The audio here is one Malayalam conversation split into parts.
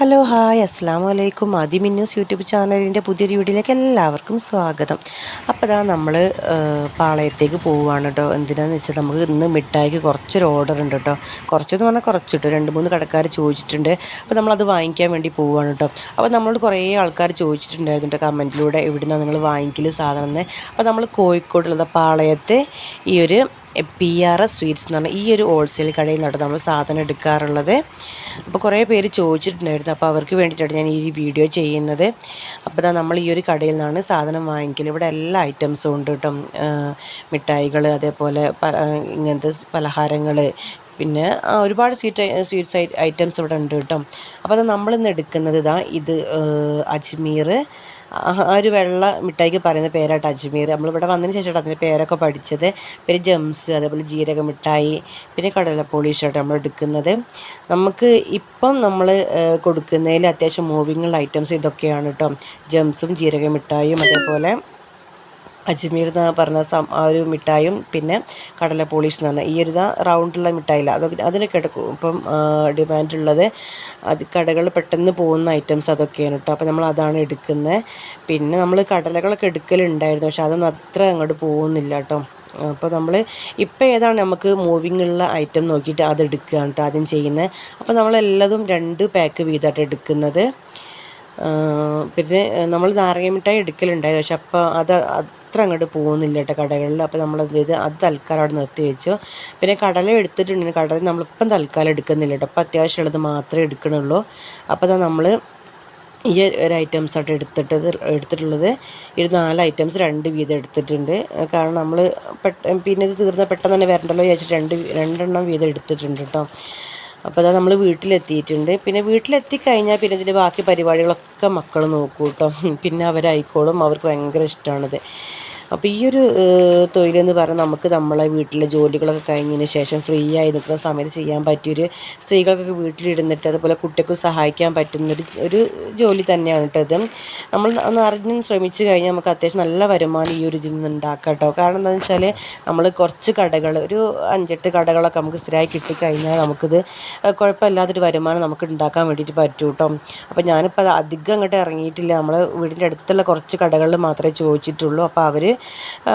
ഹലോ ഹായ് അസ്സാം വലൈക്കും ആദ്യം ന്യൂസ് യൂട്യൂബ് ചാനലിന്റെ പുതിയൊരു വീഡിയോയിലേക്ക് എല്ലാവർക്കും സ്വാഗതം. അപ്പോൾ ഇതാ നമ്മൾ പാളയത്തേക്ക് പോവുകയാണ് കേട്ടോ എന്തിനാന്ന് വെച്ചാൽ നമുക്ക് ഇന്ന് മിഠായിക്ക് കുറച്ചൊരു ഓർഡർ ഉണ്ട് കേട്ടോ കുറച്ചെന്ന് പറഞ്ഞാൽ കുറച്ചിട്ട് രണ്ട് മൂന്ന് കടക്കാർ ചോദിച്ചിട്ടുണ്ട്. അപ്പോൾ നമ്മളത് വാങ്ങിക്കാൻ വേണ്ടി പോവുകയാണ് കേട്ടോ അപ്പോൾ നമ്മളോട് കുറേ ആൾക്കാർ ചോദിച്ചിട്ടുണ്ടായിരുന്നു കേട്ടോ കമന്റിലൂടെ എവിടുന്നാണ് നിങ്ങൾ വാങ്ങിക്കൽ സാധനം അപ്പോൾ നമ്മൾ കോഴിക്കോടുള്ള പാളയത്തെ ഈ ഒരു പി ആർ എസ് സ്വീറ്റ്സ് എന്ന് പറഞ്ഞാൽ ഈ ഒരു ഹോൾസെയിൽ കടയിൽ നിന്നാണ് നമ്മൾ സാധനം എടുക്കാറുള്ളത്. അപ്പോൾ കുറേ പേര് ചോദിച്ചിട്ടുണ്ടായിരുന്നു. അപ്പോൾ അവർക്ക് വേണ്ടിയിട്ടാണ് ഞാൻ ഈ വീഡിയോ ചെയ്യുന്നത്. അപ്പോൾ ഇതാ നമ്മൾ ഈ ഒരു കടയിൽ നിന്നാണ് സാധനം വാങ്ങിക്കൽ ഇവിടെ എല്ലാ ഐറ്റംസും ഉണ്ട് കേട്ടോ മിഠായികൾ അതേപോലെ ഇങ്ങനത്തെ പലഹാരങ്ങൾ പിന്നെ ഒരുപാട് സ്വീറ്റ് സ്വീറ്റ്സ് ഐറ്റംസ് ഇവിടെ ഉണ്ട് കേട്ടോ അപ്പോൾ അത് നമ്മളിന്ന് എടുക്കുന്നത് ഇതാ ഇത് അജ്മീർ ആ ഒരു വെള്ള മിഠായിക്ക് പറയുന്ന പേരായിട്ട് അജ്മീർ. നമ്മളിവിടെ വന്നതിന് ശേഷമാണ് അതിന്റെ പേരൊക്കെ പഠിച്ചത്. പിന്നെ ജംസ് അതേപോലെ ജീരക മിഠായി പിന്നെ കടല പോളിഷായിട്ട് നമ്മൾ എടുക്കുന്നത്. നമുക്ക് ഇപ്പം നമ്മൾ കൊടുക്കുന്നതിൽ അത്യാവശ്യം മൂവിങ്ങുള്ള ഐറ്റംസ് ഇതൊക്കെയാണ് കേട്ടോ ജംസും ജീരക മിഠായിയും അതേപോലെ അജ്മീർ എന്ന് പറഞ്ഞ സം ആ ഒരു മിഠായും പിന്നെ കടല പോളിഷ് എന്ന് പറഞ്ഞാൽ ഈ ഒരു ഇതാ റൗണ്ടുള്ള മിഠായില്ല. അത് അതിനൊക്കെ ഇപ്പം ഡിമാൻഡുള്ളത് അത് കടകൾ പെട്ടെന്ന് പോകുന്ന ഐറ്റംസ് അതൊക്കെയാണ് കേട്ടോ അപ്പോൾ നമ്മൾ അതാണ് എടുക്കുന്നത് പിന്നെ നമ്മൾ കടലകളൊക്കെ എടുക്കലുണ്ടായിരുന്നു. പക്ഷെ അതൊന്നും അത്ര അങ്ങോട്ട് പോകുന്നില്ല കേട്ടോ അപ്പോൾ നമ്മൾ ഇപ്പോൾ ഏതാണ് നമുക്ക് മൂവിങ് ഉള്ള ഐറ്റം നോക്കിയിട്ട് അത് എടുക്കുകയാണ് കേട്ടോ ആദ്യം ചെയ്യുന്നത് അപ്പോൾ നമ്മളെല്ലതും രണ്ട് പാക്ക് വീതമായിട്ട് എടുക്കുന്നത്. പിന്നെ നമ്മൾ നാരങ്ങ മിഠായി എടുക്കലുണ്ടായിരുന്നു. പക്ഷെ അപ്പോൾ അത് അത്ര അങ്ങോട്ട് പോകുന്നില്ല കേട്ടോ കടകളിൽ അപ്പോൾ നമ്മൾ എന്ത് ചെയ്ത് അത് തൽക്കാലം അവിടെ നിർത്തി വെച്ചു. പിന്നെ കടല എടുത്തിട്ടുണ്ടെങ്കിൽ കടല നമ്മളിപ്പം തൽക്കാലം എടുക്കുന്നില്ല കേട്ടോ അപ്പോൾ അത്യാവശ്യമുള്ളത് മാത്രമേ എടുക്കണുള്ളൂ. അപ്പോൾ നമ്മൾ ഈ ഒരു ഐറ്റംസ് ആയിട്ട് എടുത്തിട്ട് എടുത്തിട്ടുള്ളത്. ഒരു നാല് ഐറ്റംസ് രണ്ട് വീതം എടുത്തിട്ടുണ്ട്. കാരണം നമ്മൾ പെട്ട പിന്നെ ഇത് തീർന്ന പെട്ടെന്ന് തന്നെ വരണ്ടല്ലോ വിചാരിച്ചിട്ട് രണ്ട് രണ്ടെണ്ണം വീതം എടുത്തിട്ടുണ്ട് കേട്ടോ അപ്പോൾ അതാ നമ്മൾ വീട്ടിലെത്തിയിട്ടുണ്ട്. പിന്നെ വീട്ടിലെത്തി കഴിഞ്ഞാൽ പിന്നെ ഇതിന്റെ ബാക്കി പരിപാടികളൊക്കെ മക്കൾ നോക്കൂട്ടോ. പിന്നെ അവരായിക്കോളും. അവർക്ക് ഭയങ്കര ഇഷ്ടമാണിത് അപ്പോൾ ഈ ഒരു തൊഴിലെന്ന് പറഞ്ഞാൽ നമുക്ക് നമ്മളെ വീട്ടിലെ ജോലികളൊക്കെ കഴിഞ്ഞതിന് ശേഷം ഫ്രീ ആയി നിൽക്കുന്ന സമയത്ത് ചെയ്യാൻ പറ്റിയൊരു സ്ത്രീകൾക്കൊക്കെ വീട്ടിലിരുന്നിട്ട് അതുപോലെ കുട്ടികൾക്ക് സഹായിക്കാൻ പറ്റുന്നൊരു ഒരു ജോലി തന്നെയാണ് കേട്ടോ ഇത്. നമ്മൾ ഒന്ന് അറിഞ്ഞ് ശ്രമിച്ചു കഴിഞ്ഞാൽ നമുക്ക് അത്യാവശ്യം നല്ല വരുമാനം ഈ ഒരു ഇതിൽ നിന്ന് ഉണ്ടാക്കാം കേട്ടോ കാരണം എന്താണെന്ന് വെച്ചാൽ നമ്മൾ കുറച്ച് കടകൾ ഒരു അഞ്ചെട്ട് കടകളൊക്കെ നമുക്ക് സ്ഥിരമായി കിട്ടിക്കഴിഞ്ഞാൽ നമുക്കിത് കുഴപ്പമില്ലാത്തൊരു വരുമാനം നമുക്ക് ഉണ്ടാക്കാൻ വേണ്ടിയിട്ട് പറ്റൂ കേട്ടോ അപ്പോൾ ഞാനിപ്പോൾ അധികം അങ്ങോട്ട് ഇറങ്ങിയിട്ടില്ല. നമ്മൾ വീടിന്റെ അടുത്തുള്ള കുറച്ച് കടകളിൽ മാത്രമേ ചോദിച്ചിട്ടുള്ളൂ. അപ്പോൾ അവർ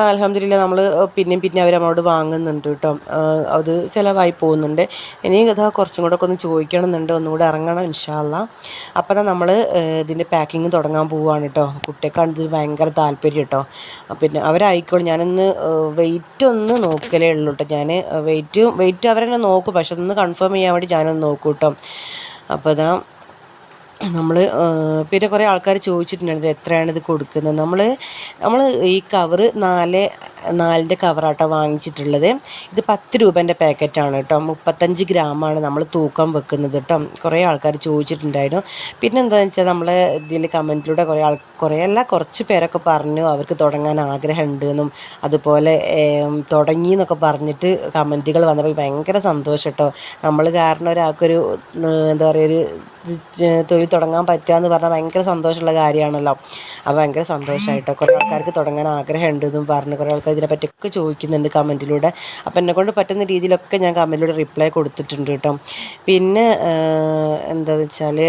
അലഹമ്മദില്ല നമ്മൾ പിന്നെയും പിന്നെ അവർ നമ്മളോട് വാങ്ങുന്നുണ്ട് കേട്ടോ. അത് ചിലവായി പോകുന്നുണ്ട്. ഇനിയും കഥ കുറച്ചും കൂടെ ഒക്കെ ഒന്ന് ചോദിക്കണം എന്നുണ്ട് ഒന്നുകൂടെ ഇറങ്ങണം ഇൻഷാല്ല അപ്പം നമ്മൾ ഇതിന്റെ പാക്കിങ് തുടങ്ങാൻ പോവുകയാണ് കേട്ടോ. കുട്ടിയൊക്കെ ഇതിൽ ഭയങ്കര താല്പര്യം കേട്ടോ. പിന്നെ അവരായിക്കോളും. ഞാനൊന്ന് വെയിറ്റ് ഒന്ന് നോക്കലേ ഉള്ളൂ കേട്ടോ. ഞാൻ വെയിറ്റ് വെയിറ്റ് അവരെന്നെ നോക്കും. പക്ഷെ ഒന്ന് കൺഫേം ചെയ്യാൻ വേണ്ടി ഞാനൊന്ന് നോക്കും കേട്ടോ. അപ്പോൾ ഇതാ നമ്മൾ പിന്നെ കുറേ ആൾക്കാർ ചോദിച്ചിട്ടുണ്ടായിരുന്നു എത്രയാണ് ഇത് കൊടുക്കുന്നത്. നമ്മൾ നമ്മൾ ഈ കവറ് നാല് നാലിന്റെ കവറാട്ടോ വാങ്ങിച്ചിട്ടുള്ളത്. ഇത് പത്ത് രൂപേന്റെ പാക്കറ്റാണ് കേട്ടോ. മുപ്പത്തഞ്ച് ഗ്രാമാണ് നമ്മൾ തൂക്കം വെക്കുന്നത് കേട്ടോ. കുറേ ആൾക്കാർ ചോദിച്ചിട്ടുണ്ടായിരുന്നു. പിന്നെ എന്താണെന്ന് വെച്ചാൽ നമ്മൾ ഇതിൽ കമന്റിലൂടെ കുറേ ആൾ കുറേ അല്ല കുറച്ച് പേരൊക്കെ പറഞ്ഞു അവർക്ക് തുടങ്ങാൻ ആഗ്രഹമുണ്ട് എന്നും അതുപോലെ തുടങ്ങി എന്നൊക്കെ പറഞ്ഞിട്ട് കമന്റുകൾ വന്നപ്പോൾ ഭയങ്കര സന്തോഷം കേട്ടോ. നമ്മൾ കാരണം ഒരാൾക്കൊരു എന്താ പറയുക ഒരു തൊഴിൽ തുടങ്ങാൻ പറ്റുക എന്ന് പറഞ്ഞാൽ ഭയങ്കര സന്തോഷമുള്ള കാര്യമാണല്ലോ. അപ്പോൾ ഭയങ്കര സന്തോഷമായിട്ടോ കുറേ ആൾക്കാർക്ക് തുടങ്ങാൻ ആഗ്രഹമുണ്ട് എന്നും പറഞ്ഞ് കുറേ ആൾക്കാർ ഇതിനെപ്പറ്റിയൊക്കെ ചോദിക്കുന്നുണ്ട് കമന്റിലൂടെ അപ്പോൾ എന്നെക്കൊണ്ട് പറ്റുന്ന രീതിയിലൊക്കെ ഞാൻ കമന്റിലൂടെ റിപ്ലൈ കൊടുത്തിട്ടുണ്ട് കേട്ടോ. പിന്നെ എന്താണെന്ന് വെച്ചാൽ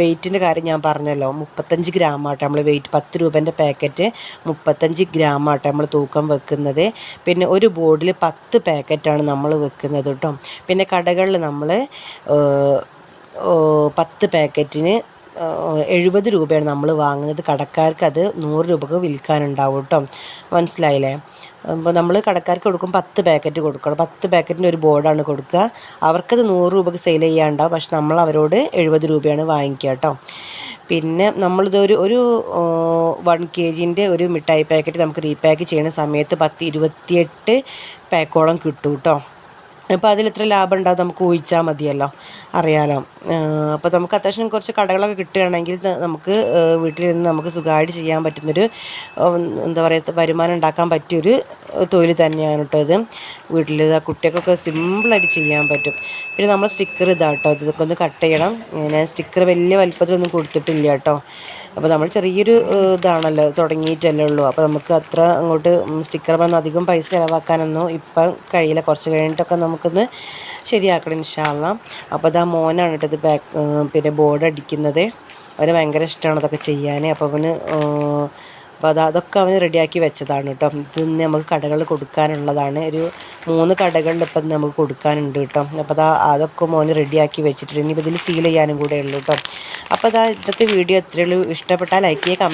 വെയിറ്റിന്റെ കാര്യം ഞാൻ പറഞ്ഞല്ലോ. മുപ്പത്തഞ്ച് ഗ്രാം ആട്ടെ നമ്മൾ വെയിറ്റ് പത്ത് രൂപേന്റെ പാക്കറ്റ് മുപ്പത്തഞ്ച് ഗ്രാം ആട്ടെ നമ്മൾ തൂക്കം വെക്കുന്നത്. പിന്നെ ഒരു ബോർഡിൽ പത്ത് പാക്കറ്റാണ് നമ്മൾ വെക്കുന്നത് കേട്ടോ. പിന്നെ കടകളിൽ നമ്മൾ പത്ത് പാക്കറ്റിന് എഴുപത് രൂപയാണ് നമ്മൾ വാങ്ങുന്നത്. കടക്കാർക്ക് അത് നൂറ് രൂപക്ക് വിൽക്കാനുണ്ടാവും കേട്ടോ മനസ്സിലായില്ലേ? അപ്പോൾ നമ്മൾ കടക്കാർക്ക് കൊടുക്കും പത്ത് പാക്കറ്റ് കൊടുക്കണം. പത്ത് പാക്കറ്റിന്റെ ഒരു ബോർഡാണ് കൊടുക്കുക. അവർക്കത് നൂറ് രൂപക്ക് സെയിൽ ചെയ്യാണ്ടാവും പക്ഷെ നമ്മൾ അവരോട് എഴുപത് രൂപയാണ് വാങ്ങിക്കുക കേട്ടോ പിന്നെ നമ്മളിതൊരു ഒരു വൺ കെ ജിന്റെ ഒരു മിഠായി പാക്കറ്റ് നമുക്ക് റീപാക്ക് ചെയ്യുന്ന സമയത്ത് പത്ത് ഇരുപത്തിയെട്ട് പാക്കോളം കിട്ടും കേട്ടോ അപ്പോൾ അതിൽ എത്ര ലാഭം ഉണ്ടാകും നമുക്ക് ഊഹിച്ചാൽ മതിയല്ലോ. അറിയാലോ. അപ്പോൾ നമുക്ക് അത്യാവശ്യം കുറച്ച് കടകളൊക്കെ കിട്ടുകയാണെങ്കിൽ നമുക്ക് വീട്ടിലിരുന്ന് നമുക്ക് സുഖമായിട്ട് ചെയ്യാൻ പറ്റുന്നൊരു എന്താ പറയുക വരുമാനം ഉണ്ടാക്കാൻ പറ്റിയൊരു തൊഴിൽ തന്നെയാണ് കേട്ടോ ഇത്. വീട്ടിൽ ഇതാ കുട്ടികൾക്കൊക്കെ സിമ്പിളായിട്ട് ചെയ്യാൻ പറ്റും. പിന്നെ നമ്മൾ സ്റ്റിക്കർ ഇതാട്ടോ. ഇതൊക്കെ ഒന്ന് കട്ട് ചെയ്യണം. ഞാൻ സ്റ്റിക്കർ വലിയ വലിപ്പത്തിലൊന്നും കൊടുത്തിട്ടില്ല കേട്ടോ. അപ്പോൾ നമ്മൾ ചെറിയൊരു ഇതാണല്ലോ തുടങ്ങിയിട്ടല്ലേ ഉള്ളൂ. അപ്പോൾ നമുക്ക് അത്ര അങ്ങോട്ട് സ്റ്റിക്കർ വന്ന് അധികം പൈസ ചിലവാക്കാനൊന്നും ഇപ്പം കഴിയില്ല. കുറച്ച് കഴിഞ്ഞിട്ടൊക്കെ നമുക്കൊന്ന് ശരിയാക്കണം ഇൻഷാല്ല അപ്പോൾ ഇതാ മോനാണ് കേട്ടോ ബാക്ക് പിന്നെ ബോർഡ് അടിക്കുന്നത്. അവന് ഭയങ്കര ഇഷ്ടമാണ് അതൊക്കെ ചെയ്യാൻ അപ്പോൾ അവന് അപ്പോൾ അത് അതൊക്കെ അവന് റെഡിയാക്കി വെച്ചതാണ് കേട്ടോ. ഇത് നമുക്ക് കടകളിൽ കൊടുക്കാനുള്ളതാണ്. ഒരു മൂന്ന് കടകളിൽ ഇപ്പം നമുക്ക് കൊടുക്കാനുണ്ട് കേട്ടോ. അപ്പോൾ അതാ അതൊക്കെ മോന് റെഡിയാക്കി വെച്ചിട്ടുണ്ട്. ഇനിയിപ്പോൾ ഇതിൽ സീൽ ചെയ്യാനും കൂടെ ഉള്ളൂ കേട്ടോ. അപ്പോൾ അതാ ഇന്നത്തെ വീഡിയോ എത്രയുള്ളൂ ഇഷ്ടപ്പെട്ടാൽ ലൈക്ക് ചെയ്യുക